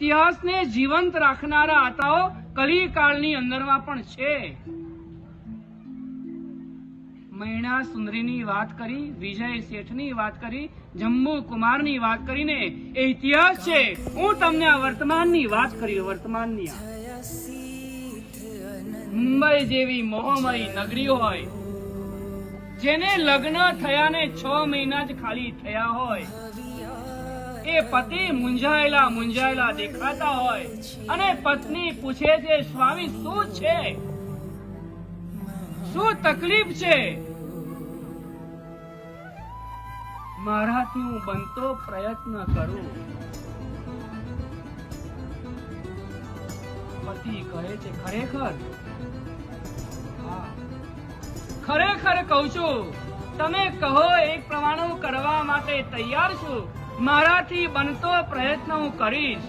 ઇતિહાસને જીવંત રાખનારા આતાઓ કલિકાળની અંદરમાં પણ છે. મૈણા સુંદરીની વાત કરી, વિજય શેઠની વાત કરી, જમ્મુ કુમારની વાત કરીને, એ ઇતિહાસ છે. હું તમને આ વર્તમાનની વાત કરી, વર્તમાનની મુંબઈ જેવી મોહમય નગરી હોય, જેને લગ્ન થયાને છ મહિના જ ખાલી થયા હોય એ પતિ મુંજાયેલા મુંજાયેલા દેખાતા હોય અને પત્ની પૂછે છે, સ્વામી, શું છે? શું તકલીફ છે? મારાથી હું બનતો પ્રયત્ન કરું. પતિ કહે છે, ખરેખર? ખરેખર કહું છું, તમે કહો એક પ્રમાણે કરવા માટે તૈયાર છું? મારાથી બનતો પ્રયત્ન હું કરીશ.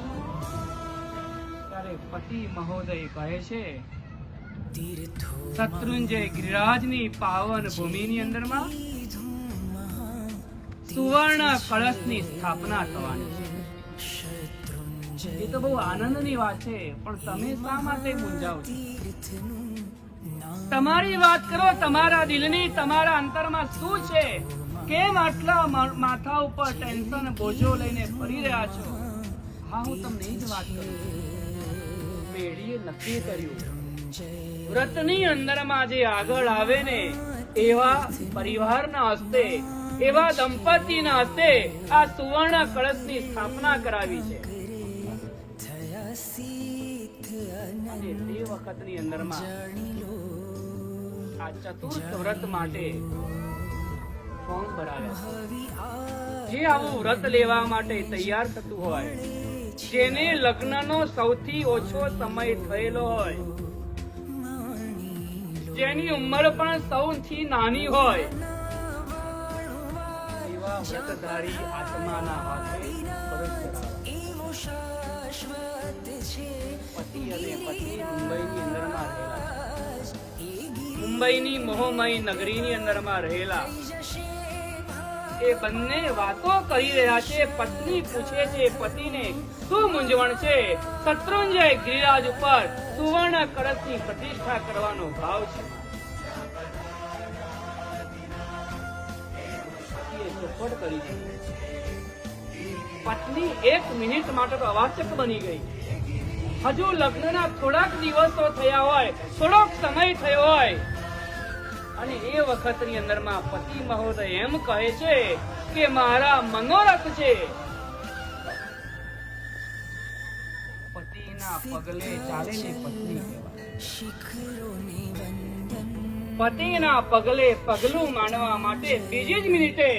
ત્યારે પતિ મહોદય કહે છે, શત્રુંજય ગિરિરાજની પાવન ભૂમિની અંદરમાં સુવર્ણ કળશની સ્થાપના થવાની છે. એ તો બહુ આનંદની વાત છે, પણ તમે શા માટે મૂંઝાવ તમારી વાત કરો, તમારા દિલની તમારા અંતરમાં શું છે? કેમ આટલા માથા ઉપર ટેન્શન બોજો લઈને ફરી રહ્યા છો? હા, હું તમને જ વાત કરું. પેઢીએ નક્કી કર્યું. વ્રતની અંદરમાં જે આગળ આવે ને, એવા પરિવારના હસ્તે, એવા દંપતીના હસ્તે આ સુવર્ણ કળશની સ્થાપના કરાવી છે. તે વખતની અંદરમાં આ ચતુર્થ વ્રત માટે ફોર્મ ભરાવ્યા જે આવું વ્રત લેવા માટે તૈયાર થતું હોય જેને લગ્નનો સૌથી ઓછો સમય થયેલો હોય જેની ઉંમર પણ સૌથી નાની હોય એવા વ્રતધારી આત્માના હાથે પરત ચડાવે. પતિ અને પત્ની મુંબઈની અંદરમાં રહેલા. મુંબઈની મોહમય નગરીની અંદરમાં રહેલા. એ બંને વાતો કરી રહ્યા છે. પત્ની પૂછે છે, પતિને શું મૂંઝવણ છે? શત્રુંજય ગિરિરાજ ઉપર સુવર્ણ કળશની પ્રતિષ્ઠા કરવાનો ભાવ છે. પત્ની એક મિનિટ માટે તો અવાચક બની ગઈ. હજુ લગ્નના થોડાક દિવસો થયા હોય, થોડોક સમય થયો હોય અને એ વખતની અંદરમાં પતિ મહોદય એમ કહે છે કે મારા મનોરથ છે. પતિના પગલે પગલે પગલું માંડવા માટે બીજી જ મિનિટે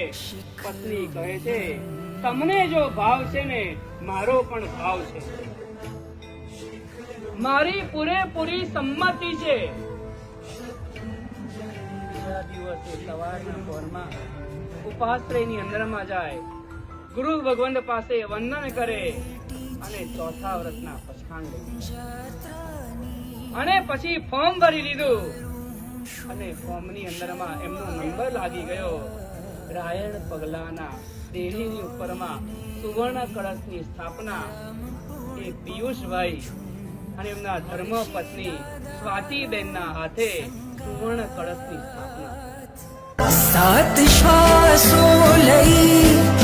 પત્ની કહે છે, તમને જો ભાવ છે ને, મારો પણ ભાવ છે. મારી પૂરેપૂરી સંમતિ છે. બીજા દિવસે સવારના પોરમાં ઉપાશ્રયની અંદરમાં જાય. ગુરુ ભગવંત પાસે વંદન કરે અને ચોથા વ્રતના પછાણ અને પછી ફોર્મ ભરી લીધું. અને ફોર્મની અંદરમાં એમનો નંબર લાગી ગયો. રાયણ પગલાના દેહીની ઉપરમાં સુવર્ણ કળશની સ્થાપના. એ પિયુષભાઈ અને એમના ધર્મ પત્ની સ્વાતિબેનના હાથે સુવર્ણ કળશની સ્થાપના સાત શ્વાસો લઈ